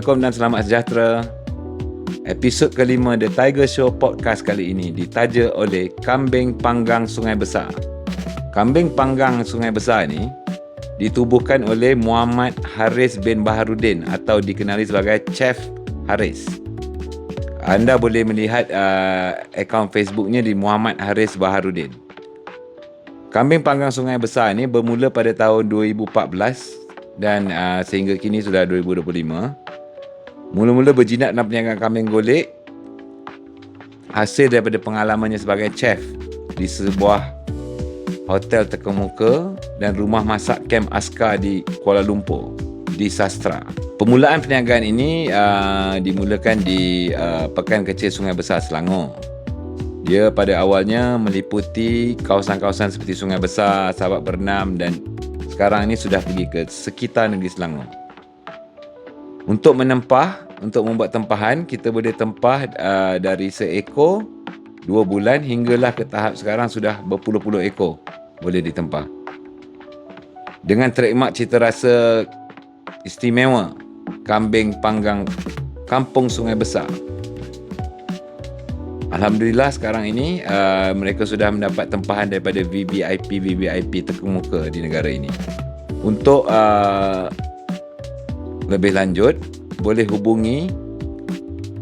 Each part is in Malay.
Assalamualaikum dan selamat sejahtera. Episod kelima The Tiger Show podcast kali ini ditaja oleh Kambing Panggang Sungai Besar. Kambing Panggang Sungai Besar ni ditubuhkan oleh Muhammad Haris bin Baharudin atau dikenali sebagai Chef Haris. Anda boleh melihat uh, akaun Facebooknya di Muhammad Haris Baharudin. Kambing Panggang Sungai Besar ni bermula pada tahun 2014 dan uh, sehingga kini sudah 2025. Mula-mula berjinak dalam perniagaan kambing golek hasil daripada pengalamannya sebagai chef di sebuah hotel terkemuka dan rumah masak kem askar di Kuala Lumpur di Sastra. Permulaan perniagaan ini uh, dimulakan di uh, Pekan Kecil Sungai Besar Selangor. Dia pada awalnya meliputi kawasan-kawasan seperti Sungai Besar, Sahabat Bernam dan sekarang ini sudah pergi ke sekitar negeri Selangor. Untuk menempah, untuk membuat tempahan, kita boleh tempah uh, dari seekor, dua bulan hinggalah ke tahap sekarang sudah berpuluh-puluh ekor boleh ditempah. Dengan terikmat cita rasa istimewa, kambing panggang kampung sungai besar. Alhamdulillah sekarang ini uh, mereka sudah mendapat tempahan daripada VVIP VVIP terkemuka di negara ini. Untuk uh, lebih lanjut boleh hubungi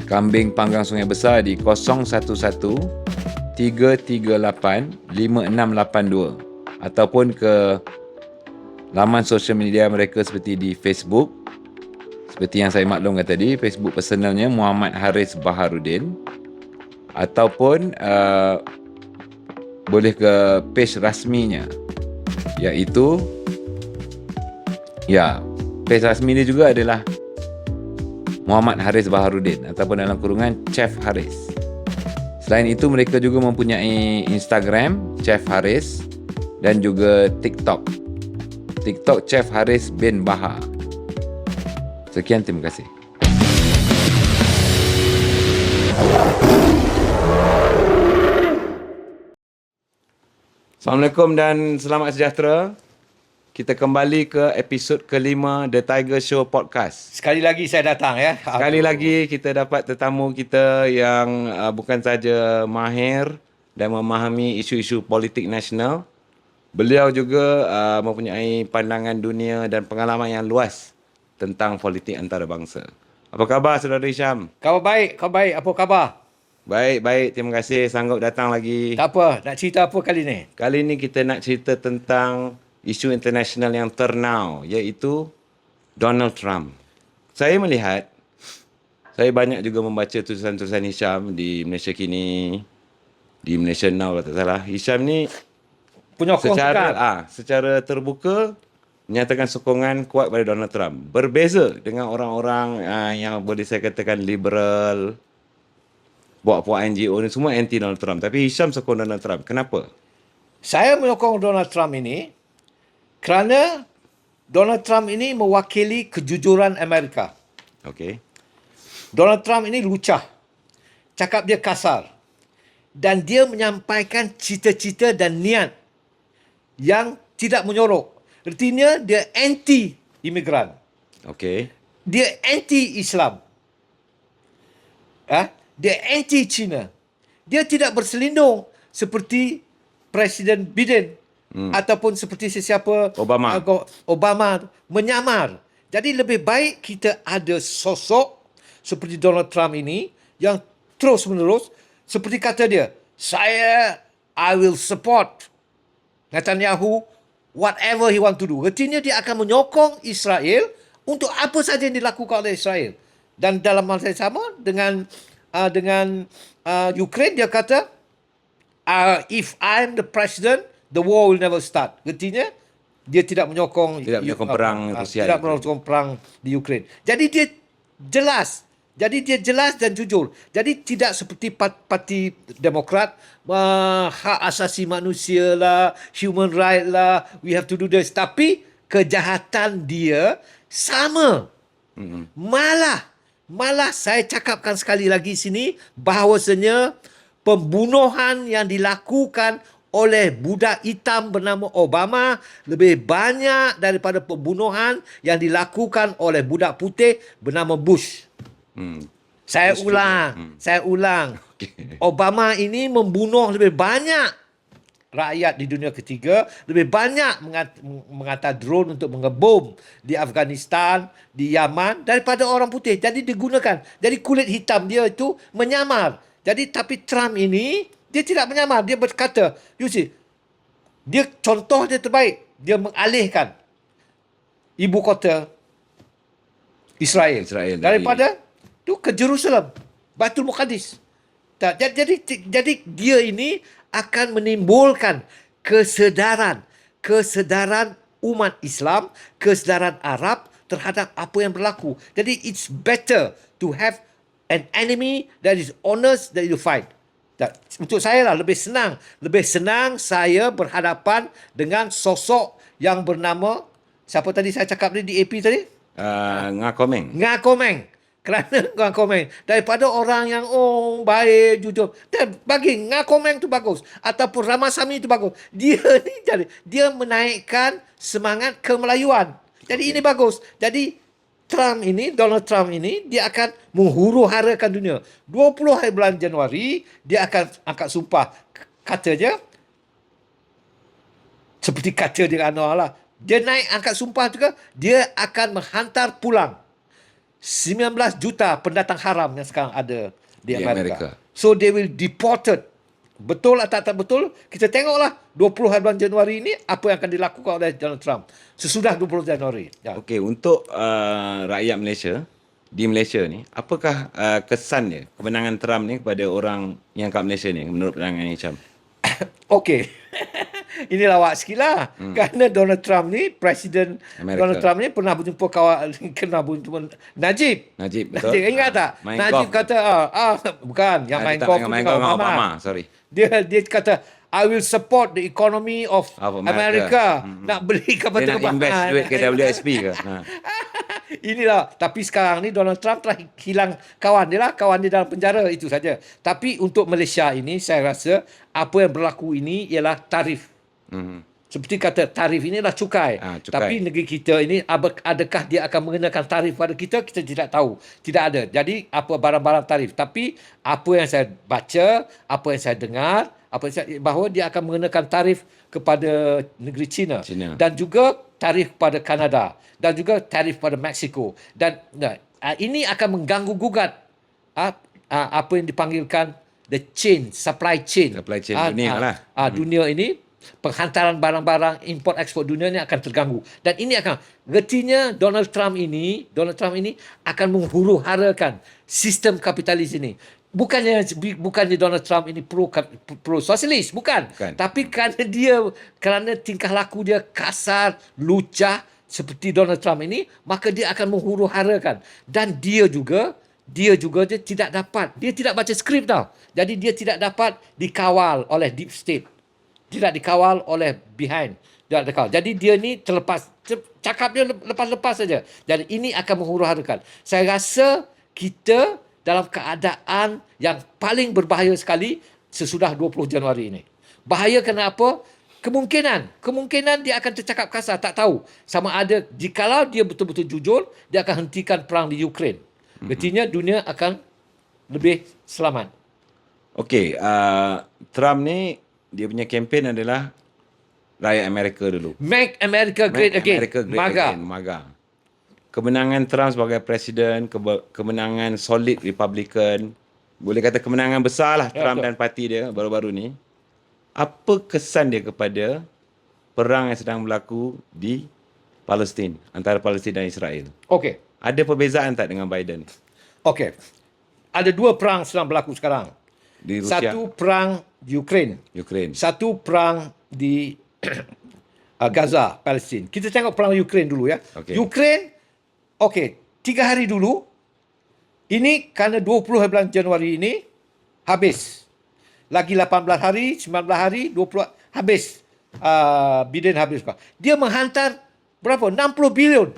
Kambing Panggang Sungai Besar di 011 338 5682 ataupun ke laman sosial media mereka seperti di Facebook. Seperti yang saya maklumkan tadi Facebook personalnya Muhammad Haris Baharudin. Ataupun uh, boleh ke page rasminya iaitu ya page rasmi ini juga adalah Muhammad Haris Baharudin ataupun dalam kurungan Chef Haris. Selain itu mereka juga mempunyai Instagram Chef Haris dan juga TikTok. TikTok Chef Haris bin Bahar. Sekian terima kasih. Assalamualaikum dan selamat sejahtera. Kita kembali ke episod kelima The Tiger Show Podcast. Sekali lagi saya datang ya. Sekali lagi kita dapat tetamu kita yang uh, bukan saja mahir dan memahami isu-isu politik nasional. Beliau juga uh, mempunyai pandangan dunia dan pengalaman yang luas tentang politik antarabangsa. Apa khabar Saudara Hisham? Khabar baik, khabar baik. Apa khabar? Baik, baik. Terima kasih sanggup datang lagi. Tak apa, nak cerita apa kali ni? Kali ini kita nak cerita tentang isu internasional yang ternau iaitu Donald Trump. Saya melihat saya banyak juga membaca tulisan-tulisan Hisham di Malaysia kini di Malaysia Now lah tak salah. Hisham ni Penyokong secara ah secara terbuka menyatakan sokongan kuat pada Donald Trump. Berbeza dengan orang-orang ah, yang boleh saya katakan liberal, buat-buat NGO ni semua anti Donald Trump. Tapi Hisham sokong Donald Trump. Kenapa? Saya menyokong Donald Trump ini kerana Donald Trump ini mewakili kejujuran Amerika. Okey. Donald Trump ini lucah. Cakap dia kasar. Dan dia menyampaikan cita-cita dan niat yang tidak menyorok. Artinya dia anti imigran. Okey. Dia anti Islam. Ah, dia anti China. Dia tidak berselindung seperti Presiden Biden hmm. ataupun seperti sesiapa Obama. uh, Obama menyamar. Jadi lebih baik kita ada sosok seperti Donald Trump ini yang terus menerus seperti kata dia, saya I will support Netanyahu whatever he want to do. Artinya dia akan menyokong Israel untuk apa saja yang dilakukan oleh Israel. Dan dalam masa yang sama dengan uh, dengan uh, Ukraine dia kata uh, if I'm the president the war will never start. Artinya dia tidak menyokong Tidak menyokong perang uh, Rusia Tidak menyokong perang di Ukraine. Jadi dia jelas jadi dia jelas dan jujur. Jadi tidak seperti parti Demokrat, uh, hak asasi manusia lah, human right lah, we have to do this. Tapi kejahatan dia sama. Mm-hmm. Malah, malah saya cakapkan sekali lagi sini bahawasanya pembunuhan yang dilakukan oleh budak hitam bernama Obama lebih banyak daripada pembunuhan yang dilakukan oleh budak putih bernama Bush. Hmm. Saya Bush ulang. Hmm. saya ulang. Okey. Obama ini membunuh lebih banyak rakyat di dunia ketiga, lebih banyak mengat- menghantar drone untuk mengebom di Afghanistan, di Yaman daripada orang putih. Jadi digunakan. Jadi kulit hitam dia itu menyamar. Jadi tapi Trump ini dia tidak menyamar. Dia berkata, you see, dia contoh dia terbaik. Dia mengalihkan ibu kota Israel, Israel dari- daripada tu ke Jerusalem, Baitul Muqaddis. Tak, jadi, jadi jadi dia ini akan menimbulkan kesedaran, kesedaran umat Islam, kesedaran Arab terhadap apa yang berlaku. Jadi it's better to have an enemy that is honest that you fight. Tak, untuk saya lah lebih senang. Lebih senang saya berhadapan dengan sosok yang bernama siapa tadi saya cakap ni di AP tadi? Uh, ngakomeng. Ngakomeng. Kerana ngakomeng. Daripada orang yang oh baik, jujur. Dan bagi ngakomeng tu bagus. Ataupun Ramasami tu bagus. Dia ni jadi dia menaikkan semangat kemelayuan. Jadi ini bagus. Jadi Trump ini, Donald Trump ini, dia akan menghuru harakan dunia. 20 hari bulan Januari, dia akan angkat sumpah. Katanya, seperti kata dia Anwar lah. Dia naik angkat sumpah juga, dia akan menghantar pulang 19 juta pendatang haram yang sekarang ada di, Di Amerika. Amerika. So they will deported. Betul atau tak betul? Kita tengoklah 20 hari bulan Januari ini apa yang akan dilakukan oleh Donald Trump sesudah 20 Januari. Ya. Okey, untuk uh, rakyat Malaysia di Malaysia ni, apakah uh, kesan dia kemenangan Trump ni kepada orang yang kat Malaysia ni menurut pandangan Hisham? Okey. Ini lawak sikit lah. Hmm. Kerana Donald Trump ni, Presiden Amerika. Donald Trump ni pernah berjumpa kawan, kena berjumpa Najib. Najib, betul. Najib, ingat tak? Main Najib golf. kata, ah, ah bukan, yang Ah, main golf main- dengan golf dengan Obama. Obama, sorry. Dia dia kata, I will support the economy of, Of America. America. Nak beli kapal Dia nak terbang. invest duit ke WSP ke? Ha. Inilah. Tapi sekarang ni Donald Trump telah hilang kawan dia lah. Kawan dia dalam penjara. Itu saja. Tapi untuk Malaysia ini, saya rasa apa yang berlaku ini ialah tarif. Hmm. Seperti kata tarif inilah cukai. Ah, cukai. Tapi negeri kita ini adakah dia akan mengenakan tarif pada kita? Kita tidak tahu. Tidak ada. Jadi apa barang-barang tarif. Tapi apa yang saya baca, apa yang saya dengar, apa yang saya, bahawa dia akan mengenakan tarif kepada negeri China. China. Dan juga tarif kepada Kanada. Dan juga tarif pada Mexico. Dan nah, ah, ini akan mengganggu gugat ah, ah, apa yang dipanggilkan the chain, supply chain. Supply chain Ah, dunia ah, lah. Ah, dunia ini penghantaran barang-barang import ekspor dunia ni akan terganggu. Dan ini akan retinya Donald Trump ini Donald Trump ini akan menghuru harakan sistem kapitalis ini. Bukannya bukannya Donald Trump ini pro pro sosialis bukan. Bukan. tapi kerana dia kerana tingkah laku dia kasar lucah seperti Donald Trump ini maka dia akan menghuru harakan dan dia juga dia juga dia tidak dapat. Dia tidak baca skrip tau. Jadi dia tidak dapat dikawal oleh deep state tidak dikawal oleh behind tidak dikawal. Jadi dia ni terlepas cakap dia lepas-lepas saja. Jadi ini akan menghuru harakan. Saya rasa kita dalam keadaan yang paling berbahaya sekali sesudah 20 Januari ini. Bahaya kenapa? Kemungkinan, kemungkinan dia akan tercakap kasar, tak tahu. Sama ada jikalau dia betul-betul jujur, dia akan hentikan perang di Ukraine. Artinya dunia akan lebih selamat. Okey, uh, Trump ni dia punya kempen adalah rakyat Amerika dulu. Make America great Make again. America great MAGA. again. MAGA. Kemenangan Trump sebagai presiden, kebe- kemenangan solid Republican, boleh kata kemenangan besar lah Ya, Trump betul. dan parti dia baru-baru ni. Apa kesan dia kepada perang yang sedang berlaku di Palestin, antara Palestin dan Israel? Okey. Ada perbezaan tak dengan Biden? Okey. Ada dua perang sedang berlaku sekarang. Di Rusia, Satu perang Ukraine. Ukraine. Satu perang di uh, Gaza, Palestin. Kita tengok perang Ukraine dulu ya. Okey. Ukraine, okey, tiga hari dulu, ini kerana 20 hari bulan Januari ini, habis. Lagi 18 hari, 19 hari, 20 habis. Uh, Biden habis. Dia menghantar berapa? 60 bilion.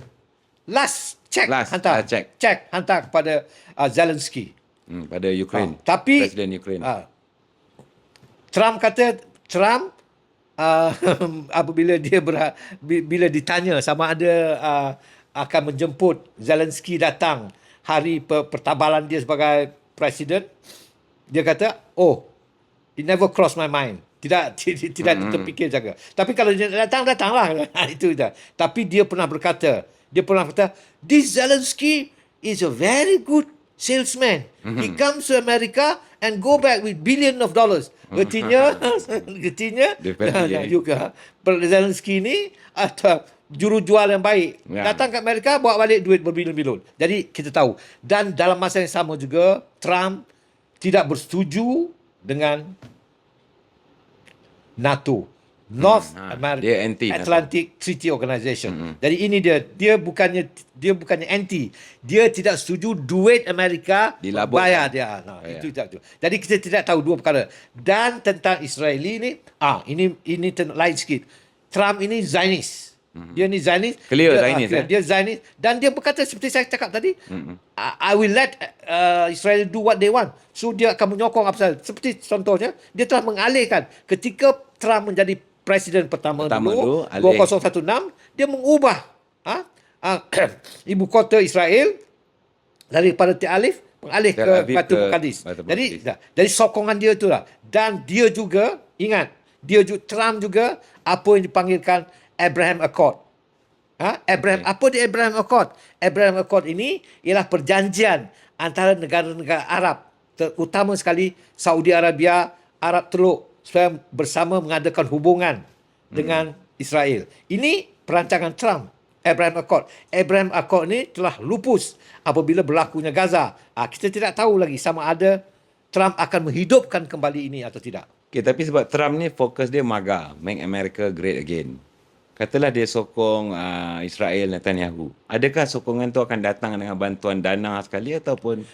Last check Last, hantar. uh, check. Check hantar kepada uh, Zelensky. Hmm, pada Ukraine. Ah, tapi Presiden Ukraine. ah, Trump kata Trump uh, apabila dia ber, bila ditanya sama ada uh, akan menjemput Zelensky datang hari per, pertabalan dia sebagai presiden dia kata oh it never cross my mind tidak tidak, tidak hmm. terfikir jaga tapi kalau dia datang datanglah itu dah tapi dia pernah berkata dia pernah kata this Zelensky is a very good salesman mm-hmm. he comes to America and go back with billion of dollars Artinya, artinya Definitely. juga Zelensky ni atau juru jual yang baik. Ya. Datang ke Amerika bawa balik duit berbilion-bilion. Jadi kita tahu. Dan dalam masa yang sama juga Trump tidak bersetuju dengan NATO. North Hmm, ha. America Dia anti. Atlantic Treaty Organization. Hmm. Jadi ini dia dia bukannya dia bukannya anti. Dia tidak setuju duit Amerika Dilabur. bayar dia. Nah, Ya. itu tak tu. Jadi kita tidak tahu dua perkara. Dan tentang Israeli ni, ah ini ini ten- lain sikit. Trump ini Zionis. Dia ni Zionis. Hmm. Clear dia, Zionis, ah, eh? Dia Zionis dan dia berkata seperti saya cakap tadi, I, I will let uh, Israel do what they want. So dia akan menyokong apa saja. Seperti contohnya, dia telah mengalihkan ketika Trump menjadi presiden pertama, Pertama dulu, dulu, alih. 2016, dia mengubah ha? ah, ibu kota Israel daripada Tel Aviv mengalih Tel ke Aviv Batu ke. Batu Jadi dah, jadi sokongan dia tu lah. Dan dia juga ingat dia juga Trump juga apa yang dipanggilkan Abraham Accord. Ha? Abraham Okay. apa dia Abraham Accord? Abraham Accord ini ialah perjanjian antara negara-negara Arab terutama sekali Saudi Arabia, Arab Teluk supaya bersama mengadakan hubungan dengan Israel. Ini perancangan Trump. Abraham Accord. Abraham Accord ni telah lupus apabila berlakunya Gaza. Ah, kita tidak tahu lagi sama ada Trump akan menghidupkan kembali ini atau tidak. Okay, tapi sebab Trump ni fokus dia MAGA, Make America Great Again. Katalah dia sokong uh, Israel Netanyahu. Adakah sokongan tu akan datang dengan bantuan dana sekali ataupun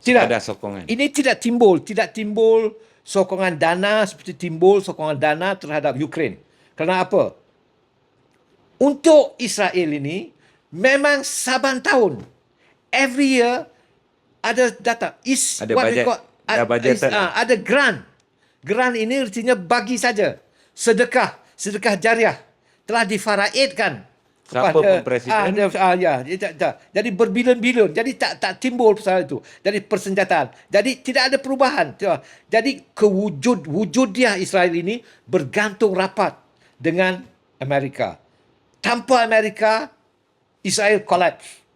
Tidak. ada sokongan? Ini tidak timbul, tidak timbul sokongan dana seperti timbul sokongan dana terhadap Ukraine. Kerana apa? Untuk Israel ini memang saban tahun every year ada data is Ada what bajet. call bajetan is, uh, ada grant. Grant ini artinya bagi saja sedekah, sedekah jariah telah difaraidkan Siapa pun presiden? Ah, dia, ah, ya, dia tak, tak. Jadi berbilion-bilion. Jadi tak tak timbul persoalan itu. Jadi persenjataan. Jadi tidak ada perubahan. Jadi kewujud wujudiah Israel ini bergantung rapat dengan Amerika. Tanpa Amerika, Israel collapse.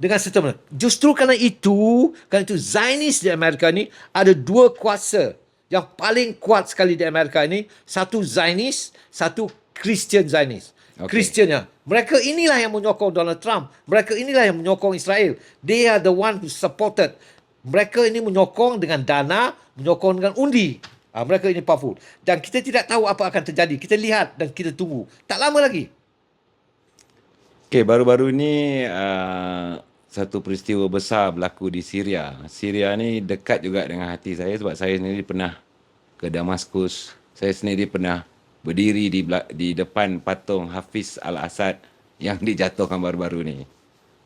Dengan serta. Justru kerana itu, kerana itu Zionis di Amerika ini ada dua kuasa yang paling kuat sekali di Amerika ini. Satu Zionis, satu Christian Zionis. Kristiannya. Mereka inilah yang menyokong Donald Trump. Mereka inilah yang menyokong Israel. They are the one who supported. Mereka ini menyokong dengan dana, menyokong dengan undi. Ha, mereka ini powerful. Dan kita tidak tahu apa akan terjadi. Kita lihat dan kita tunggu. Tak lama lagi. Okey, baru-baru ni uh, satu peristiwa besar berlaku di Syria. Syria ni dekat juga dengan hati saya sebab saya sendiri pernah ke Damaskus. Saya sendiri pernah berdiri di di depan patung Hafiz Al-Assad yang dijatuhkan baru-baru ni.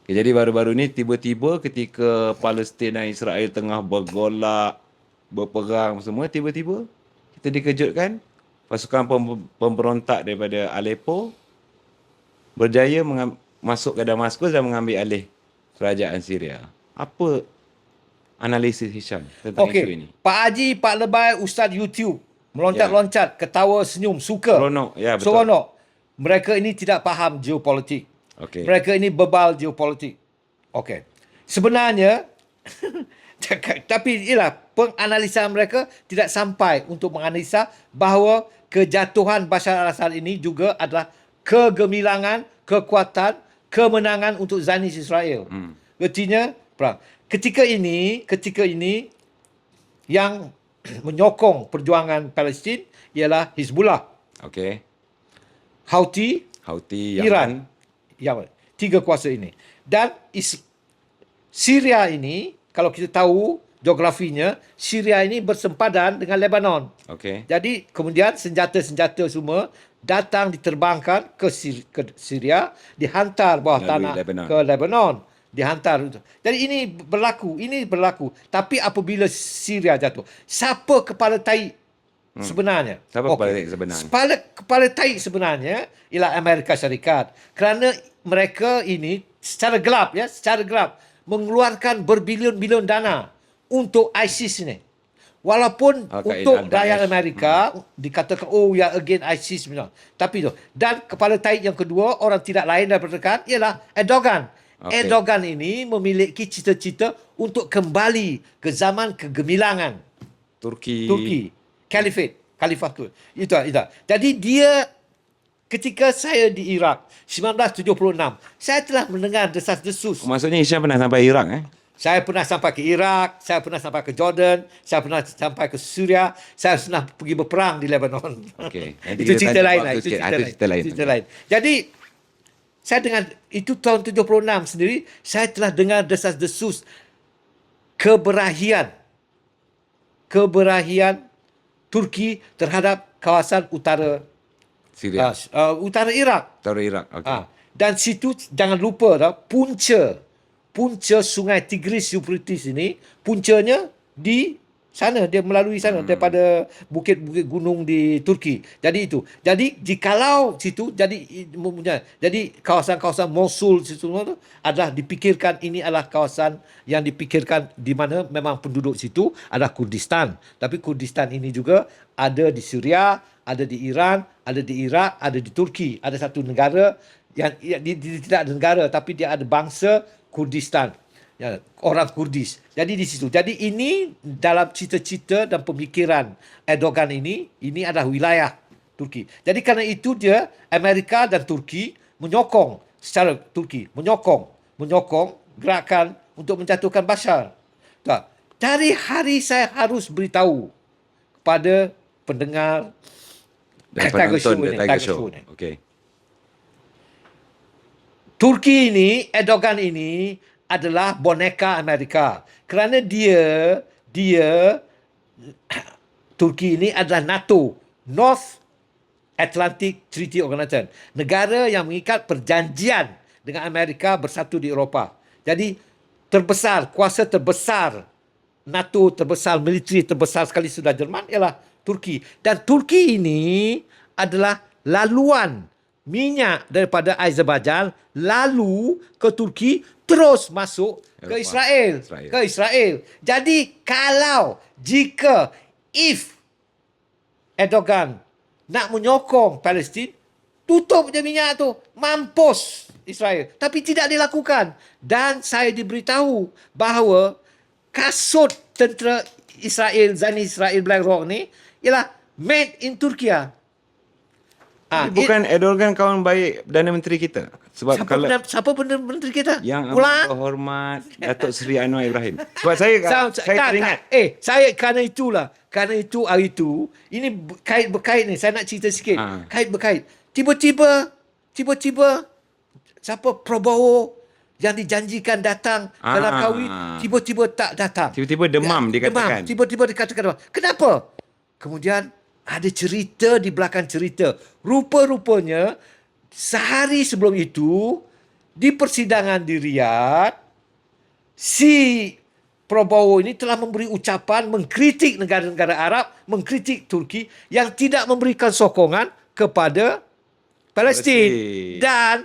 Okay, jadi baru-baru ni tiba-tiba ketika Palestin dan Israel tengah bergolak, berperang semua, tiba-tiba kita dikejutkan pasukan pem- pemberontak daripada Aleppo berjaya mengam- masuk ke Damaskus dan mengambil alih kerajaan Syria. Apa analisis Hisham tentang isu ini? Pak Haji, Pak Lebai, Ustaz YouTube. Meloncat-loncat, ketawa, senyum, suka. Seronok. Ya, betul. Seronok. Mereka ini tidak faham geopolitik. Okey. Mereka ini bebal geopolitik. Okey. Sebenarnya, tapi ialah penganalisa mereka tidak sampai untuk menganalisa bahawa kejatuhan Bashar al-Assad ini juga adalah kegemilangan, kekuatan, kemenangan untuk Zionis Israel. Hmm. Artinya, perang. Ketika ini, ketika ini yang menyokong perjuangan Palestin ialah Hizbullah, Okey. Houthi, Houthi Iran. Yaman. Ya, tiga kuasa ini. Dan is, Syria ini, kalau kita tahu geografinya, Syria ini bersempadan dengan Lebanon. Okey. Jadi kemudian senjata-senjata semua datang diterbangkan ke Syria, dihantar bawah Melalui tanah Lebanon. ke Lebanon. Dihantar. Jadi ini berlaku, ini berlaku. Tapi apabila Syria jatuh, siapa kepala tahi sebenarnya. Siapa kepala taik sebenarnya? Kepala, kepala taik sebenarnya ialah Amerika Syarikat. Kerana mereka ini secara gelap ya, secara gelap mengeluarkan berbilion-bilion dana untuk ISIS ini. Walaupun kat untuk rakyat Amerika dikatakan oh ya again ISIS memang. Tapi tu dan kepala taik yang kedua orang tidak lain daripada kan ialah Erdogan. Okey. Erdogan ini memiliki cita-cita untuk kembali ke zaman kegemilangan Turki. Turki. Caliphate. Khalifah tu. Itu, itu. Jadi dia ketika saya di Iraq 1976, saya telah mendengar desas-desus. Maksudnya Hisham pernah sampai Iraq eh? Saya pernah sampai ke Iraq, saya pernah sampai ke Jordan, saya pernah sampai ke Syria, saya pernah pergi berperang di Lebanon. Okey. Nanti itu kita cerita lain lah. Itu sikit. cerita, Ada lain. cerita lain. Cerita lain. Jadi saya dengar itu tahun 76 sendiri, saya telah dengar desas-desus keberahian keberahian Turki terhadap kawasan utara Syria. uh, uh, utara Iraq. Utara Iraq. Okey. Ah, dan situ jangan lupa dah punca punca sungai Tigris Euphrates ini puncanya di sana dia melalui sana hmm. daripada bukit-bukit gunung di Turki. Jadi itu. Jadi jikalau situ jadi jadi kawasan-kawasan Mosul situ semua tu adalah dipikirkan ini adalah kawasan yang dipikirkan di mana memang penduduk situ adalah Kurdistan. Tapi Kurdistan ini juga ada di Syria, ada di Iran, ada di Iraq, ada di Turki. Ada satu negara yang ya, dia, dia tidak ada negara tapi dia ada bangsa Kurdistan. Ya, orang Kurdis. Jadi di situ. Jadi ini dalam cita-cita dan pemikiran Erdogan ini, ini adalah wilayah Turki. Jadi kerana itu dia Amerika dan Turki menyokong secara Turki menyokong menyokong gerakan untuk menjatuhkan Bashar. Tak. Dari hari saya harus beritahu kepada pendengar Dan Tiger Show ni, Tiger Tiger Show. Show ni. Okey. Turki ini, Erdogan ini adalah boneka Amerika. Kerana dia, dia, Turki ini adalah NATO, North Atlantic Treaty Organization. Negara yang mengikat perjanjian dengan Amerika bersatu di Eropah. Jadi, terbesar, kuasa terbesar NATO terbesar, militeri terbesar sekali sudah Jerman ialah Turki. Dan Turki ini adalah laluan minyak daripada Azerbaijan lalu ke Turki terus masuk ke Eropah. Israel, Israel. ke Israel. Jadi kalau jika if Erdogan nak menyokong Palestin tutup je minyak tu mampus Israel tapi tidak dilakukan dan saya diberitahu bahawa kasut tentera Israel Zani Israel Black Rock ni ialah made in Turki ah Ah, Bukan Erdogan kawan baik Perdana Menteri kita. Sebab siapa kalau perdana, siapa perdana menteri kita? yang amat berhormat Datuk Seri Anwar Ibrahim. Sebab saya Saya, saya tak, teringat tak. Eh, saya kerana itulah. Kerana itu hari itu, ini kait berkait ni. Saya nak cerita sikit. Ha. Kait berkait. Tiba-tiba, tiba-tiba, siapa Prabowo yang dijanjikan datang Ah. dalam kahwin, tiba-tiba tak datang. Tiba-tiba demam Ya, dikatakan. Demam. Tiba-tiba dikatakan demam. Kenapa? Kemudian ada cerita di belakang cerita. Rupa-rupanya sehari sebelum itu di persidangan di Riyadh si Prabowo ini telah memberi ucapan mengkritik negara-negara Arab, mengkritik Turki yang tidak memberikan sokongan kepada Palestin. Palestin. Dan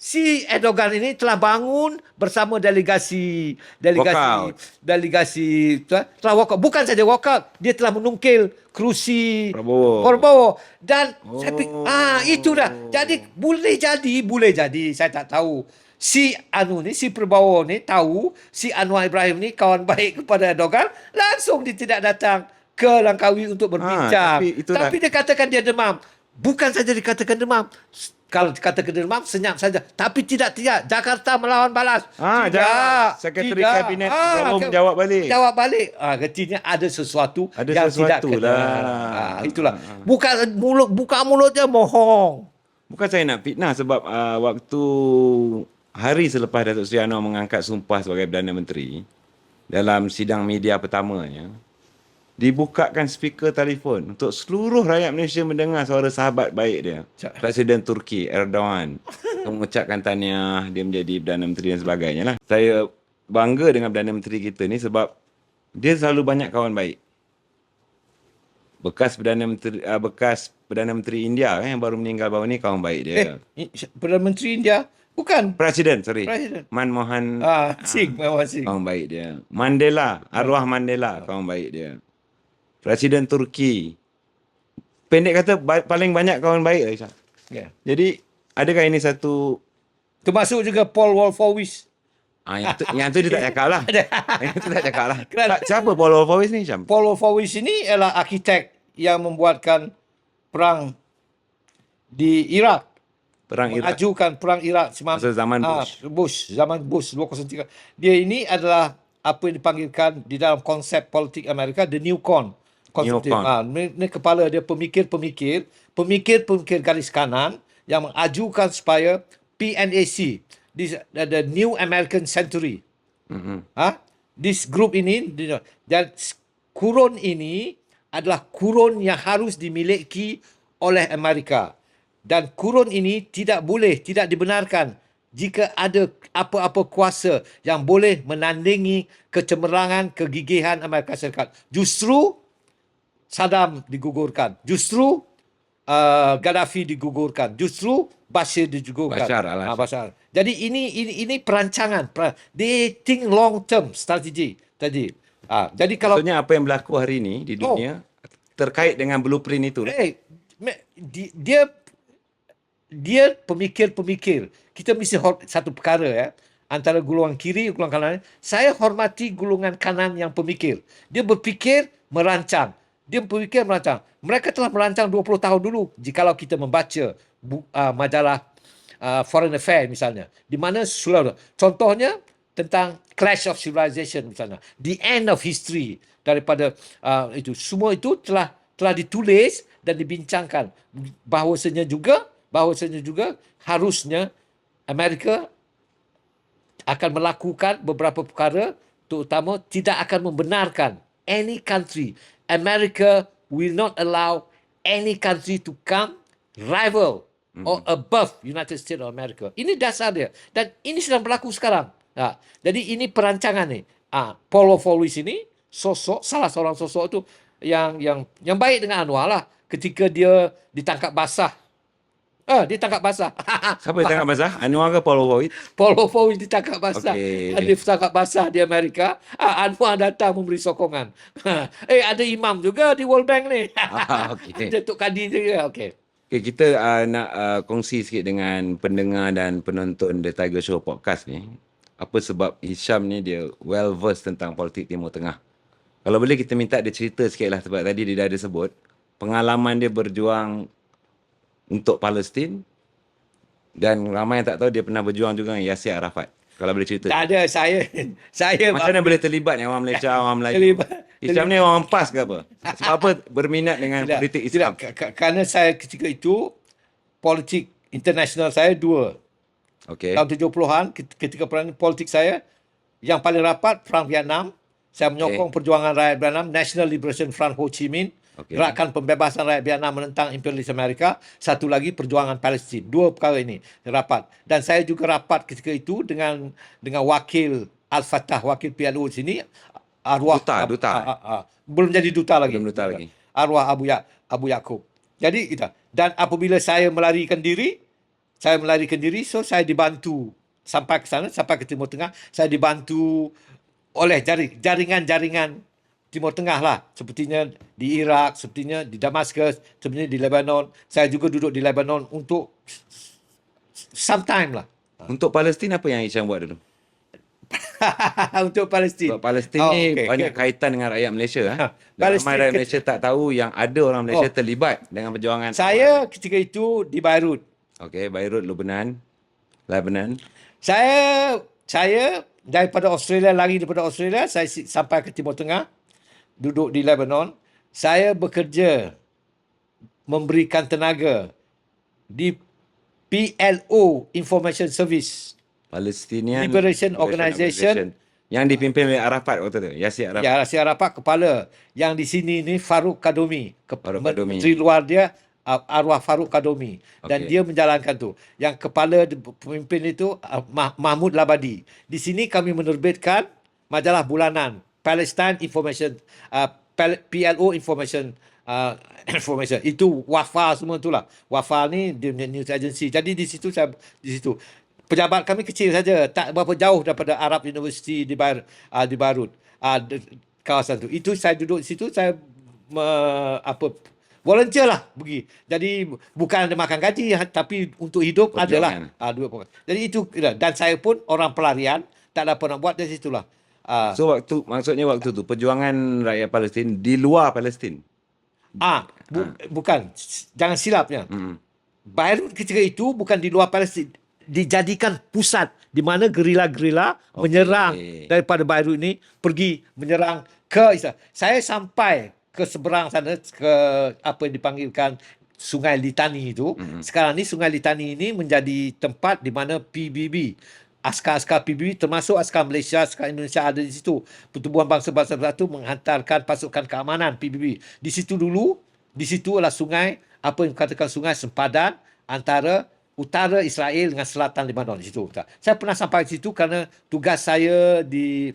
si Erdogan ini telah bangun bersama delegasi delegasi Walkout. delegasi telah, telah walkout. Bukan saja walkout, dia telah menungkil kerusi Prabowo. Prabowo. Dan oh. saya fikir, ah itu dah. Jadi boleh jadi, boleh jadi. Saya tak tahu. Si Anu ni, si Prabowo ni tahu si Anwar Ibrahim ni kawan baik kepada Erdogan, langsung dia tidak datang ke Langkawi untuk berbincang. tapi itu tapi dah- dia katakan dia demam. Bukan saja dikatakan demam. Kalau dikatakan demam, senyap saja. Tapi tidak, tidak. Jakarta melawan balas. Ah, tidak. jawab. Sekretari Kabinet Prabowo ke- menjawab balik. Jawab balik. Ah, artinya ada sesuatu Ada yang tidak sesuatu kena. lah. Ah, itulah. Buka mulut, buka mulutnya bohong. Bukan saya nak fitnah sebab uh, waktu hari selepas Datuk Seri Anwar mengangkat sumpah sebagai Perdana Menteri dalam sidang media pertamanya dibukakan speaker telefon untuk seluruh rakyat Malaysia mendengar suara sahabat baik dia Cak. Presiden Turki Erdogan mengucapkan tahniah dia menjadi Perdana Menteri dan sebagainya lah. Saya bangga dengan Perdana Menteri kita ni sebab dia selalu banyak kawan baik. bekas Perdana Menteri uh, bekas Perdana Menteri India eh, yang baru meninggal baru ni kawan baik dia. Eh, Perdana Menteri India bukan Presiden, sorry. Presiden. Manmohan ah Singh, Singh. kawan baik dia. Mandela, arwah Mandela kawan baik dia. Presiden Turki. Pendek kata ba- paling banyak kawan baik Aisyah. Ya. Jadi adakah ini satu Termasuk juga Paul Wolfowitz. ah, yang, tu, yang tu dia tak cakap lah. yang tu tak cakap lah. Kerana- siapa Paul Wolfowitz ni Syam? Paul Wolfowitz ini ialah arkitek yang membuatkan perang di Iraq. Perang Iraq. Mengajukan perang Iraq semam, Masa zaman Ah, Bush. Bush, zaman Bush 203. Dia ini adalah apa yang dipanggilkan di dalam konsep politik Amerika the new con. Neocon. Ah, ini, kepala dia pemikir-pemikir, pemikir-pemikir garis kanan yang mengajukan supaya PNAC, this, the, the New American Century, Mm-hmm. Ha? This group ini dan kurun ini adalah kurun yang harus dimiliki oleh Amerika. Dan kurun ini tidak boleh, tidak dibenarkan jika ada apa-apa kuasa yang boleh menandingi kecemerlangan, kegigihan Amerika Syarikat. Justru Saddam digugurkan. Justru uh, Gaddafi digugurkan. Justru Bashir digugurkan. Bashar al-Assad. Ah, Bashar. Jadi ini ini ini perancangan. Per- They think long term strategi tadi. Ah, jadi kalau Maksudnya apa yang berlaku hari ini di Oh. dunia terkait dengan blueprint itu. lah. eh me- di- dia dia pemikir-pemikir. Kita mesti hor- satu perkara ya antara golongan kiri golongan kanan. Saya hormati golongan kanan yang pemikir. Dia berfikir merancang. Dia berfikir merancang. Mereka telah merancang 20 tahun dulu jikalau kita membaca uh, majalah uh, Foreign Affairs misalnya. Di mana sudah contohnya tentang Clash of Civilization misalnya. The end of history daripada uh, itu. Semua itu telah telah ditulis dan dibincangkan bahawasanya juga bahawasanya juga harusnya Amerika akan melakukan beberapa perkara terutama tidak akan membenarkan any country America will not allow any country to come rival or above United States of America. Ini dasar dia dan ini sedang berlaku sekarang. Ha, jadi ini perancangan ni. Ah, Paul Wolfowitz ini sosok salah seorang sosok tu yang yang yang baik dengan Anwar lah ketika dia ditangkap basah. Ah, ditangkap basah. Siapa yang tangkap basah? Anwar ke Paul Wolfowitz? Paul Wolfowitz ditangkap basah. Okay. Dia ditangkap basah di Amerika. Ah, Anwar datang memberi sokongan. eh, ada imam juga di World Bank ni. Ah. Datuk Kadi juga. Okey. Okay, kita uh, nak uh, kongsi sikit dengan pendengar dan penonton The Tiger Show podcast ni. Apa sebab Hisham ni dia well versed tentang politik Timur Tengah. Kalau boleh kita minta dia cerita sikit lah sebab tadi dia dah ada sebut. Pengalaman dia berjuang untuk Palestin dan ramai yang tak tahu dia pernah berjuang juga dengan Yasir Arafat. Kalau boleh cerita. Tak ada saya. Saya Macam mana boleh terlibat dengan orang Malaysia, orang Melayu? Terlibat. Hisham ni orang PAS ke apa? Sebab apa berminat dengan Tidak, politik tidak. Islam? K- k- Kerana saya ketika itu politik internasional saya dua. Okey. Tahun 70-an ket- ketika perang politik saya yang paling rapat perang Vietnam. Saya menyokong perjuangan rakyat Vietnam National Liberation Front Ho Chi Minh. Okey. Gerakan pembebasan rakyat Vietnam menentang imperialis Amerika. Satu lagi perjuangan Palestin. Dua perkara ini rapat. Dan saya juga rapat ketika itu dengan dengan wakil Al-Fatah, wakil PLO di sini. Arwah Duta, Ab- duta. ah, ah, ah. belum jadi duta lagi. Belum duta lagi. Arwah Abu ya Abu Yakub. Jadi kita dan apabila saya melarikan diri, saya melarikan diri so saya dibantu sampai ke sana sampai ke Timur Tengah, saya dibantu oleh jari, jaringan-jaringan Timur Tengah lah. Sepertinya di Iraq, sepertinya di Damascus, sepertinya di Lebanon. Saya juga duduk di Lebanon untuk sometime lah. Untuk Palestin apa yang Hisham buat dulu? untuk Palestin. Sebab Palestin Oh, ni okey, banyak okey. kaitan dengan rakyat Malaysia. Ha? Palestin Ramai rakyat Malaysia tak tahu yang ada orang Malaysia Oh. terlibat dengan perjuangan. Saya ketika itu di Beirut. Okey, Beirut, Lebanon. Lebanon. Saya saya daripada Australia lari daripada Australia saya sampai ke Timur Tengah duduk di Lebanon saya bekerja memberikan tenaga di PLO Information Service Palestinian Liberation Organisation. yang dipimpin oleh Arafat waktu tu. Yasir Arafat. Ya Rasia Rapat kepala yang di sini ni Faruk Kadomi Faruk Kadomi. Menteri luar dia arwah Faruk Kadomi dan Okey. dia menjalankan tu. Yang kepala pemimpin itu Mah- Mahmud Labadi. Di sini kami menerbitkan majalah bulanan Palestine Information uh, PLO Information uh, information. Itu Wafa semua tu lah. Wafa ni dia punya news agency. Jadi di situ saya di situ pejabat kami kecil saja, tak berapa jauh daripada Arab University di Bar uh, di Barut. Uh, kawasan tu. Itu saya duduk di situ saya uh, apa volunteer lah pergi. Jadi bukan ada makan gaji ha- tapi untuk hidup Perjuangan. adalah uh, duit pokok. Jadi itu dan saya pun orang pelarian tak ada apa nak buat dari situlah. Uh, So waktu maksudnya waktu tu perjuangan rakyat Palestin di luar Palestin. ah bu, bukan jangan silapnya. Hmm. Beirut ketika itu bukan di luar Palestin dijadikan pusat di mana gerila-gerila okay. menyerang daripada Beirut ini pergi menyerang ke Israel. Saya sampai ke seberang sana ke apa yang dipanggilkan Sungai Litani itu. Mm-hmm. Sekarang ni Sungai Litani ini menjadi tempat di mana PBB askar-askar PBB termasuk askar Malaysia, askar Indonesia ada di situ. Pertubuhan Bangsa-Bangsa Bersatu menghantarkan pasukan keamanan PBB. Di situ dulu, di situ adalah sungai, apa yang dikatakan sungai sempadan antara utara Israel dengan selatan Lebanon di situ. Saya pernah sampai di situ kerana tugas saya di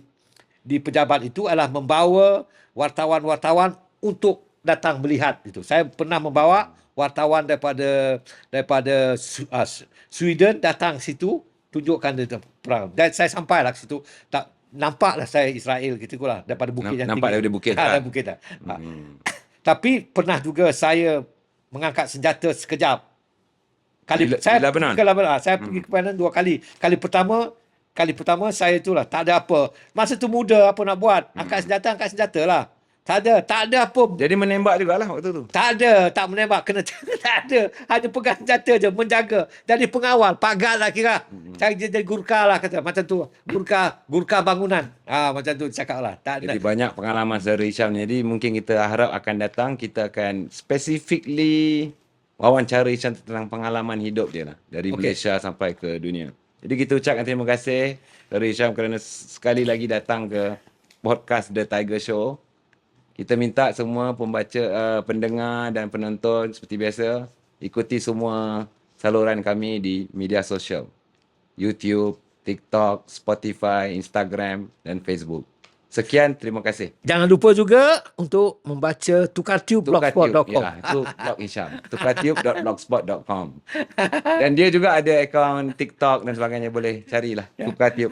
di pejabat itu adalah membawa wartawan-wartawan untuk datang melihat itu. Saya pernah membawa wartawan daripada daripada uh, Sweden datang situ tunjukkan dia perang. Dan saya sampailah ke situ tak nampaklah saya Israel gitu lah daripada bukit Namp- yang nampak tinggi. daripada bukit Ha, lah. bukit dah. Hmm. Tapi pernah juga saya mengangkat senjata sekejap. Kali Di- saya di Lebanon? Ke Lebanon. Saya pergi ke Lebanon dua kali. Kali pertama kali pertama saya itulah tak ada apa. Masa tu muda apa nak buat? Angkat senjata angkat senjata lah. Tak ada, tak ada apa Jadi menembak jugalah waktu tu. tak ada, tak menembak, kena tak ada. Hanya pegang senjata je, menjaga. Jadi pengawal, pagar lah kira. Cari jadi gurka lah kata. Macam tu. Gurka, gurka bangunan. Ah Macam tu cakap lah. Tak Jadi ada. banyak pengalaman saudara Hisham ni. Jadi mungkin kita harap akan datang kita akan specifically wawancara Hisham tentang pengalaman hidup dia lah. Dari Okey. Malaysia sampai ke dunia. Jadi kita ucapkan terima kasih saudara Hisham kerana sekali lagi datang ke podcast The Tiger Show. Kita minta semua pembaca, uh, pendengar dan penonton seperti biasa ikuti semua saluran kami di media sosial. YouTube, TikTok, Spotify, Instagram dan Facebook. Sekian, terima kasih. Jangan lupa juga untuk membaca tukartube.blogspot.com. Ya, itu blog Hisham. Tukartiup.blogspot.com. Dan dia juga ada akaun TikTok dan sebagainya. Boleh carilah. Tukartiup.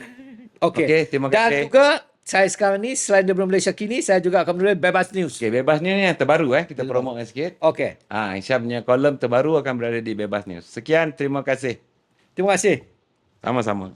Okey. Okey, terima Dan kasih. juga saya sekarang ni selain daripada Malaysia kini saya juga akan menulis Bebas News. Okey, Bebas News ni yang terbaru eh. Kita promotekan sikit. Okey. Ah, Hisham punya kolom terbaru akan berada di Bebas News. Sekian, terima kasih. Terima kasih. Sama-sama.